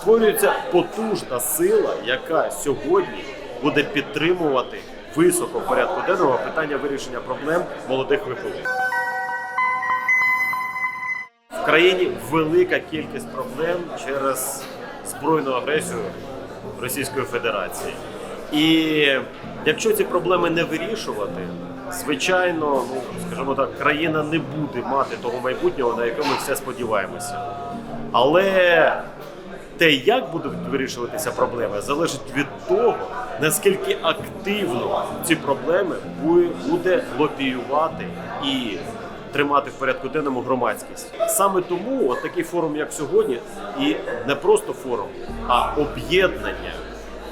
створюється потужна сила, яка сьогодні буде підтримувати високо в порядку денного питання вирішення проблем молодих ВПО. В країні велика кількість проблем через збройну агресію Російської Федерації. І якщо ці проблеми не вирішувати, звичайно, ну скажімо так, країна не буде мати того майбутнього, на яке ми все сподіваємося. Але те, як будуть вирішуватися проблеми, залежить від того, наскільки активно ці проблеми буде лобіювати і тримати в порядку денному громадськість. Саме тому от такий форум, як сьогодні, і не просто форум, а об'єднання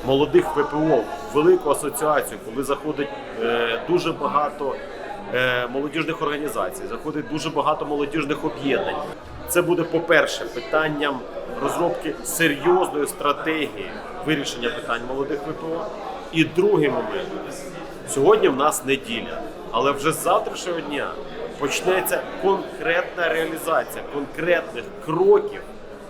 молодих ВПО в велику асоціацію, коли заходить е, дуже багато молодіжних організацій, заходить дуже багато молодіжних об'єднань. Це буде, по-перше, питанням розробки серйозної стратегії вирішення питань молодих ВПО. І другий момент сьогодні в нас неділя, але вже з завтрашнього дня почнеться конкретна реалізація конкретних кроків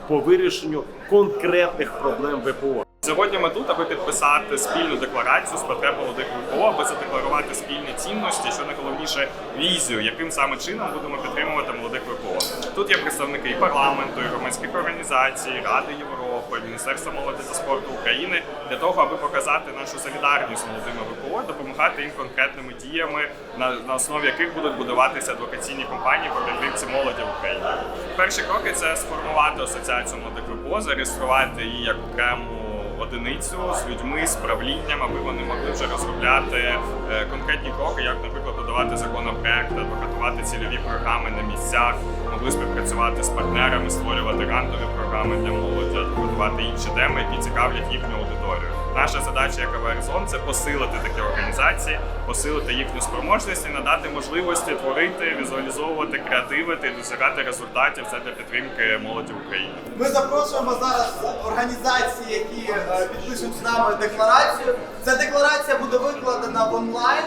по вирішенню конкретних проблем ВПО. Сьогодні ми тут, аби підписати спільну декларацію з потреб молодих ВПО, аби задекларувати спільні цінності, що найголовніше візію, яким саме чином будемо підтримувати молодих ВПО. Тут є представники і парламенту, і громадських організацій, Ради Європи, Міністерства молоді та спорту України для того, аби показати нашу солідарність з молодими ВПО, допомагати їм конкретними діями, на, на основі яких будуть будуватися адвокаційні компанії по підтримці молоді в Україні. Перші кроки це сформувати асоціацію молодих ВПО, зареєструвати її як окрему одиницю з людьми, з правлінням, аби вони могли вже розробляти е, конкретні кроки, як, наприклад, подавати законопроекти, адвокатувати цільові програми на місцях, могли співпрацювати з партнерами, створювати грантові програми для молоді, адвокатувати інші теми, які цікавлять їхню аудиторію. Наша задача як АВР-зон – це посилити такі організації, посилити їхню спроможність і надати можливості творити, візуалізовувати, креативити і досягати результатів. Це для підтримки молоді в Україні. Ми запрошуємо зараз організації, які е, підпишуть з нами декларацію. Ця декларація буде викладена в онлайн,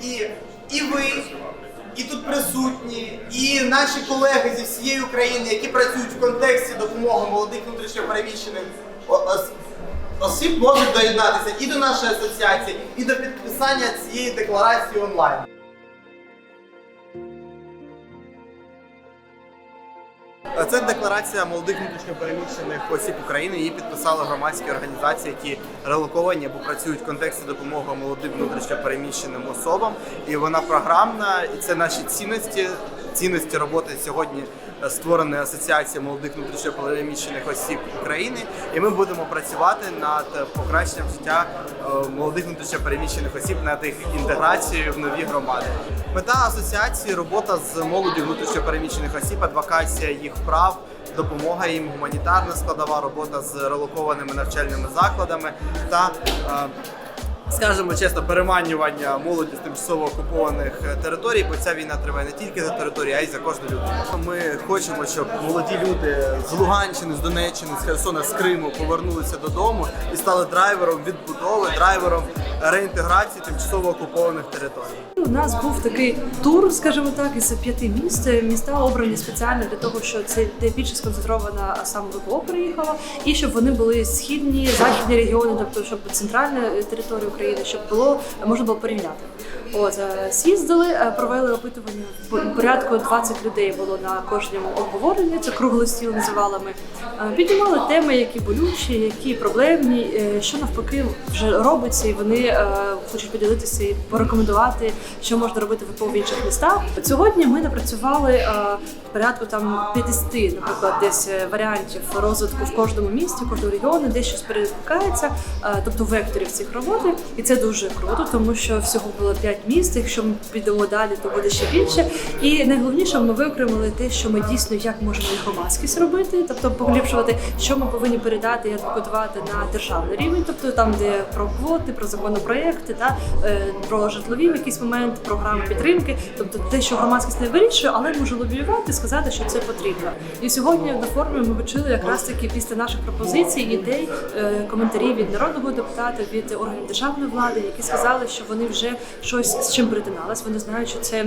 і, і ви, і тут присутні, і наші колеги зі всієї України, які працюють в контексті допомоги молодих внутрішньопереміщених осіб, можуть доєднатися і до нашої асоціації, і до підписання цієї декларації онлайн. Це декларація молодих внутрішньопереміщених осіб України. Її підписали громадські організації, які релоковані або працюють в контексті допомоги молодим внутрішньопереміщеним особам. І вона програмна, і це наші цінності. Цінності роботи сьогодні е, створеної асоціації молодих внутрішньопереміщених осіб України, і ми будемо працювати над покращенням життя е, молодих внутрішньопереміщених осіб, над їх інтеграцією в нові громади. Мета асоціації робота з молоддю внутрішньопереміщених осіб, адвокація їх прав, допомога їм, гуманітарна складова, робота з релокованими навчальними закладами та е, Скажемо чесно, переманювання молоді з тимчасово окупованих е, територій, бо ця війна триває не тільки за територію, а й за кожну людину. Ми хочемо, щоб молоді люди з Луганщини, з Донеччини, з Херсона, з Криму повернулися додому і стали драйвером відбудови, драйвером реінтеграції тимчасово окупованих територій. У нас був такий тур, скажімо так, із п'яти міст. Міста обрані спеціально для того, що це де більше сконцентрована саме ВПО приїхала, і щоб вони були східні, західні регіони, тобто щоб центральна територія України, щоб було можна було порівняти. От е, з'їздили, е, провели опитування. Порядку 20 людей було на кожному обговоренні. Це круглий стіл називали ми. Е, Піднімали теми, які болючі, які проблемні, що навпаки вже робиться, і вони хочуть поділитися і порекомендувати, що можна робити в інших містах. Сьогодні ми напрацювали порядку там 50, наприклад, десь варіантів розвитку в кожному місті, в кожному регіоні, де щось перекликається, тобто векторів цих роботи. І це дуже круто, тому що всього було 5 міст. Якщо ми підемо далі, то буде ще більше. І найголовніше, ми виокремили те, що ми дійсно як можемо і громадськість робити, тобто поліпшувати, що ми повинні передати і адвокатувати на державний рівень, тобто там, де про квоти, про законопроекти, та е, про житлові в якийсь момент, програми підтримки, тобто те, що громадськість не вирішує, але може лобіювати, сказати, що це потрібно. І сьогодні на форумі ми почули якраз таки після наших пропозицій, ідей, е, коментарів від народного депутата, від органів державної державної влади, які сказали, що вони вже щось з чим притиналась. вони знають, що це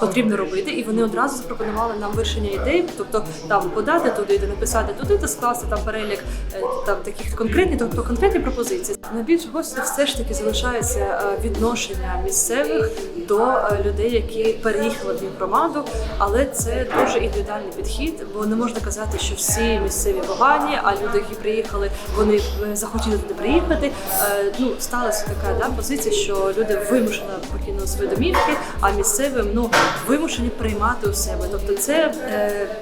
потрібно робити, і вони одразу запропонували нам вирішення ідей, тобто там подати туди, де написати туди, та скласти там перелік е, там таких конкретних, тобто конкретні пропозиції. Найбільш гостро все ж таки залишається е, відношення місцевих до е, людей, які переїхали в громаду, але це дуже індивідуальний підхід, бо не можна казати, що всі місцеві погані, а люди, які приїхали, вони е, захотіли туди приїхати. Е, Ну сталася така да, позиція, що люди вимушено покинули свої домівки, а місцевим ну вимушені приймати у себе. Тобто, це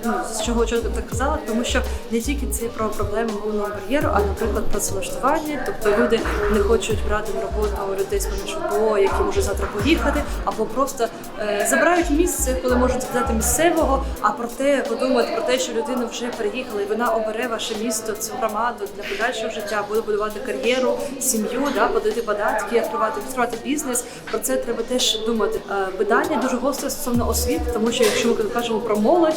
ну з чого чого так казала, тому що не тільки це про проблеми мовного бар'єру, а наприклад працевлаштування. Тобто люди не хочуть брати на роботу людей з ПНШПО, які можуть завтра поїхати, або просто е, забирають місце, коли можуть взяти місцевого. А проте подумати про те, що людина вже переїхала, і вона обере ваше місто, цю громаду для подальшого життя, буде будувати кар'єру, сім'ю, да, подати податки, відкривати відкривати бізнес. Про це треба теж думати. Е, Питання дуже гостре стосовно освіти, тому що якщо ми кажемо про молодь.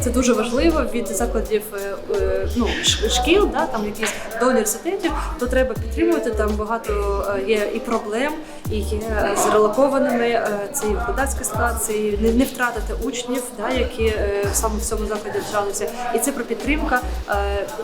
Це дуже важливо від закладів е, е, ну, шкіл, да, там якісь до університетів, то треба підтримувати. Там багато е, є і проблем, і є з релокованими. Це і викладацький склад, це і не, втратити учнів, да, які саме в цьому закладі навчалися. І це про підтримка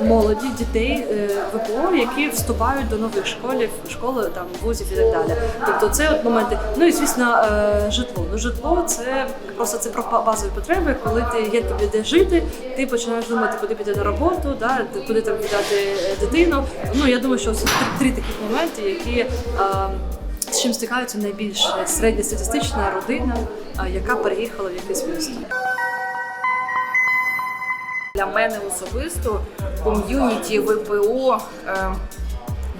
молоді, дітей ВПО, які вступають до нових школів, школи там вузів і так далі. Тобто це от моменти. Ну і звісно, житло. Ну житло це просто це про базові потреби. Коли ти є тобі де жити, ти починаєш думати, куди піти на роботу, да, куди там віддати е, дитину. Ну я думаю, що це три, таких моменти, які. е, з чим стикаються найбільш середньостатистична родина, е, яка переїхала в якесь місто. Для мене особисто ком'юніті ВПО е,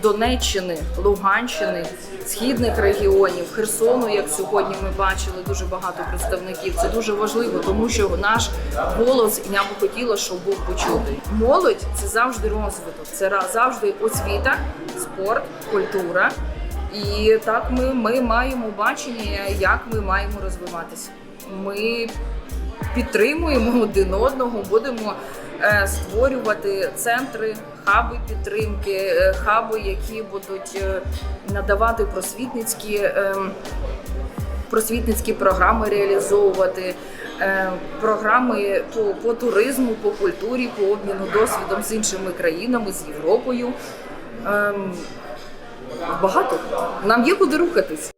Донеччини, Луганщини, східних регіонів, Херсону, як сьогодні ми бачили, дуже багато представників. Це дуже важливо, тому що наш голос я би хотіла, щоб був почутий. Молодь це завжди розвиток, це завжди освіта, спорт, культура. І так ми, ми маємо бачення, як ми маємо розвиватися. Ми підтримуємо один одного, будемо створювати центри, хаби підтримки, е, хаби, які будуть е, надавати просвітницькі. е, Просвітницькі програми реалізовувати, е, програми по, по туризму, по культурі, по обміну досвідом з іншими країнами, з Європою. Ем, Багато нам є куди рухатись.